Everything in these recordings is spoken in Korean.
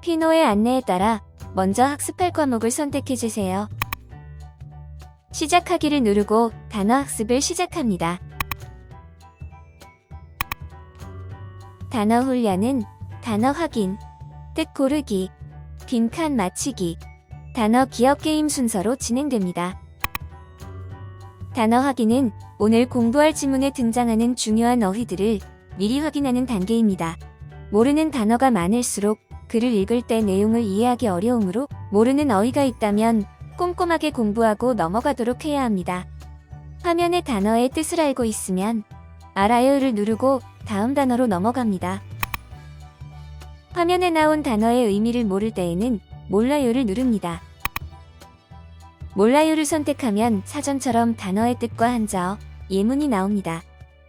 피노의 안내에 따라 먼저 학습할 과목을 선택해 주세요. 시작하기를 누르고 단어 학습을 시작합니다. 단어 훈련은 단어 확인, 뜻 고르기, 빈칸 맞히기, 단어 기억 게임 순서로 진행됩니다. 단어 확인은 오늘 공부할 지문에 등장하는 중요한 어휘들을 미리 확인하는 단계입니다. 모르는 단어가 많을수록 글을 읽을 때 내용을 이해하기 어려우므로 모르는 어휘가 있다면 꼼꼼하게 공부하고 넘어가도록 해야 합니다. 화면의 단어의 뜻을 알고 있으면 알아요를 누르고 다음 단어로 넘어갑니다. 화면에 나온 단어의 의미를 모를 때에는 몰라요를 누릅니다. 몰라요를 선택하면 사전처럼 단어의 뜻과 한자어, 예문이 나옵니다.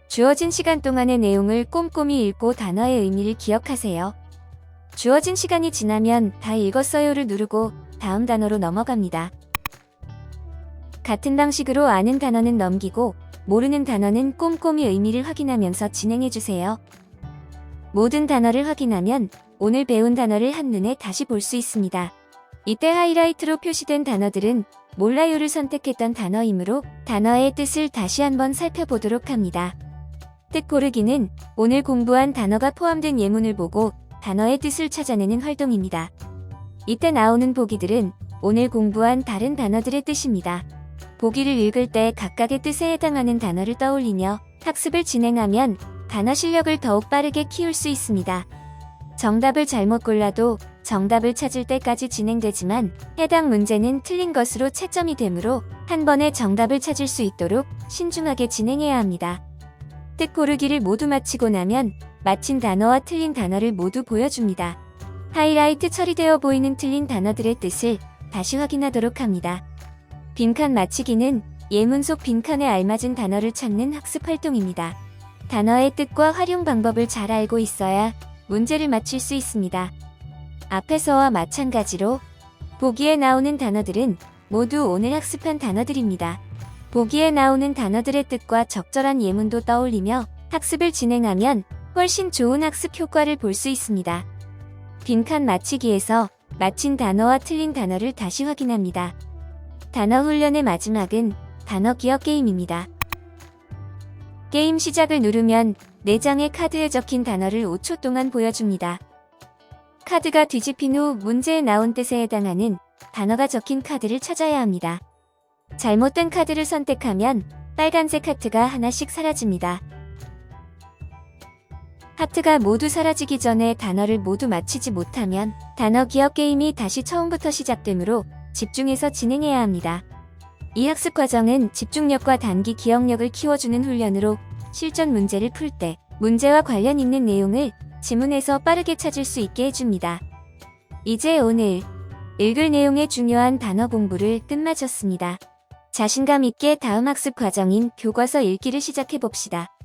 주어진 시간 동안의 내용을 꼼꼼히 읽고 단어의 의미를 기억하세요. 주어진 시간이 지나면 다 읽었어요를 누르고 다음 단어로 넘어갑니다. 같은 방식으로 아는 단어는 넘기고 모르는 단어는 꼼꼼히 의미를 확인하면서 진행해주세요. 모든 단어를 확인하면 오늘 배운 단어를 한눈에 다시 볼 수 있습니다. 이때 하이라이트로 표시된 단어들은 몰라요를 선택했던 단어이므로 단어의 뜻을 다시 한번 살펴보도록 합니다. 뜻 고르기는 오늘 공부한 단어가 포함된 예문을 보고 단어의 뜻을 찾아내는 활동입니다. 이때 나오는 보기들은 오늘 공부한 다른 단어들의 뜻입니다. 보기를 읽을 때 각각의 뜻에 해당하는 단어를 떠올리며 학습을 진행하면 단어 실력을 더욱 빠르게 키울 수 있습니다. 정답을 잘못 골라도 정답을 찾을 때까지 진행되지만 해당 문제는 틀린 것으로 채점이 되므로 한 번에 정답을 찾을 수 있도록 신중하게 진행해야 합니다. 뜻 고르기를 모두 마치고 나면 마친 단어와 틀린 단어를 모두 보여줍니다. 하이라이트 처리되어 보이는 틀린 단어들의 뜻을 다시 확인하도록 합니다. 빈칸 맞히기는 예문 속 빈칸에 알맞은 단어를 찾는 학습 활동입니다. 단어의 뜻과 활용 방법을 잘 알고 있어야 문제를 맞힐 수 있습니다. 앞에서와 마찬가지로 보기에 나오는 단어들은 모두 오늘 학습한 단어들입니다. 보기에 나오는 단어들의 뜻과 적절한 예문도 떠올리며 학습을 진행하면 훨씬 좋은 학습 효과를 볼 수 있습니다. 빈칸 맞히기에서 맞힌 단어와 틀린 단어를 다시 확인합니다. 단어 훈련의 마지막은 단어 기억 게임입니다. 게임 시작을 누르면 4장의 카드에 적힌 단어를 5초 동안 보여줍니다. 카드가 뒤집힌 후 문제에 나온 뜻에 해당하는 단어가 적힌 카드를 찾아야 합니다. 잘못된 카드를 선택하면 빨간색 하트가 하나씩 사라집니다. 하트가 모두 사라지기 전에 단어를 모두 맞히지 못하면 단어 기억 게임이 다시 처음부터 시작되므로 집중해서 진행해야 합니다. 이 학습 과정은 집중력과 단기 기억력을 키워주는 훈련으로 실전 문제를 풀 때 문제와 관련 있는 내용을 지문에서 빠르게 찾을 수 있게 해줍니다. 이제 오늘 읽을 내용의 중요한 단어 공부를 끝마쳤습니다. 자신감 있게 다음 학습 과정인 교과서 읽기를 시작해 봅시다.